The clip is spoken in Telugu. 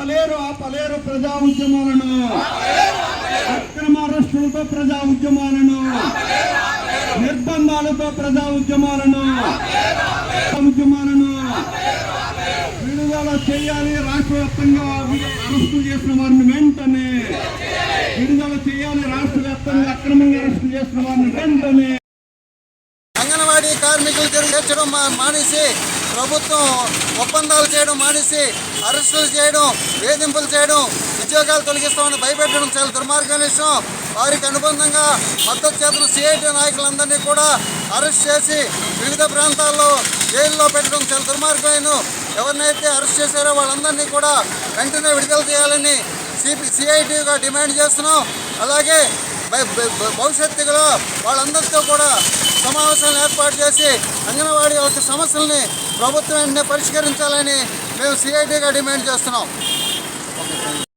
ఆపలేరు ఆపలేరు ప్రజా ఉద్యమాలను. అక్రమ అరెస్టులతో ప్రజా ఉద్యమాలను. నిర్బంధాలతో ప్రజా ఉద్యమాలను. ఉద్యమాలను. విడుదల చేయాలి రాష్ట్ర వ్యాప్తంగా అరెస్టు చేసిన వారిని వెంటనే. విడుదల చేయాలి రాష్ట్ర వ్యాప్తంగా అక్రమంగా అరెస్టు చేసిన వారిని వెంటనే. అంగన్వాడీ కార్మికులు చేర్చడం మా- మానేసి ప్రభుత్వం ఒప్పందాలు చేయడం మానేసి అరెస్టులు చేయడం వేధింపులు చేయడం ఉద్యోగాలు తొలగిస్తామని భయపెట్టడం చాలా దుర్మార్గమైన విషయం. వారికి అనుబంధంగా మద్దతు చేతున్న సిఐటి నాయకులందరినీ కూడా అరెస్ట్ చేసి వివిధ ప్రాంతాల్లో జైల్లో పెట్టడం చాలా దుర్మార్గమైన ఎవరినైతే అరెస్ట్ చేశారో వాళ్ళందరినీ కూడా వెంటనే విడుదల చేయాలని సిపి సిఐటిగా డిమాండ్ చేస్తున్నాం. అలాగే భవిష్యత్తులో వాళ్ళందరితో కూడా సమావేశాలను ఏర్పాటు చేసి అంగన్వాడీ యొక్క సమస్యల్ని ప్రభుత్వం వెంటనే పరిష్కరించాలని మేము సిఐటిగా డిమాండ్ చేస్తున్నాం.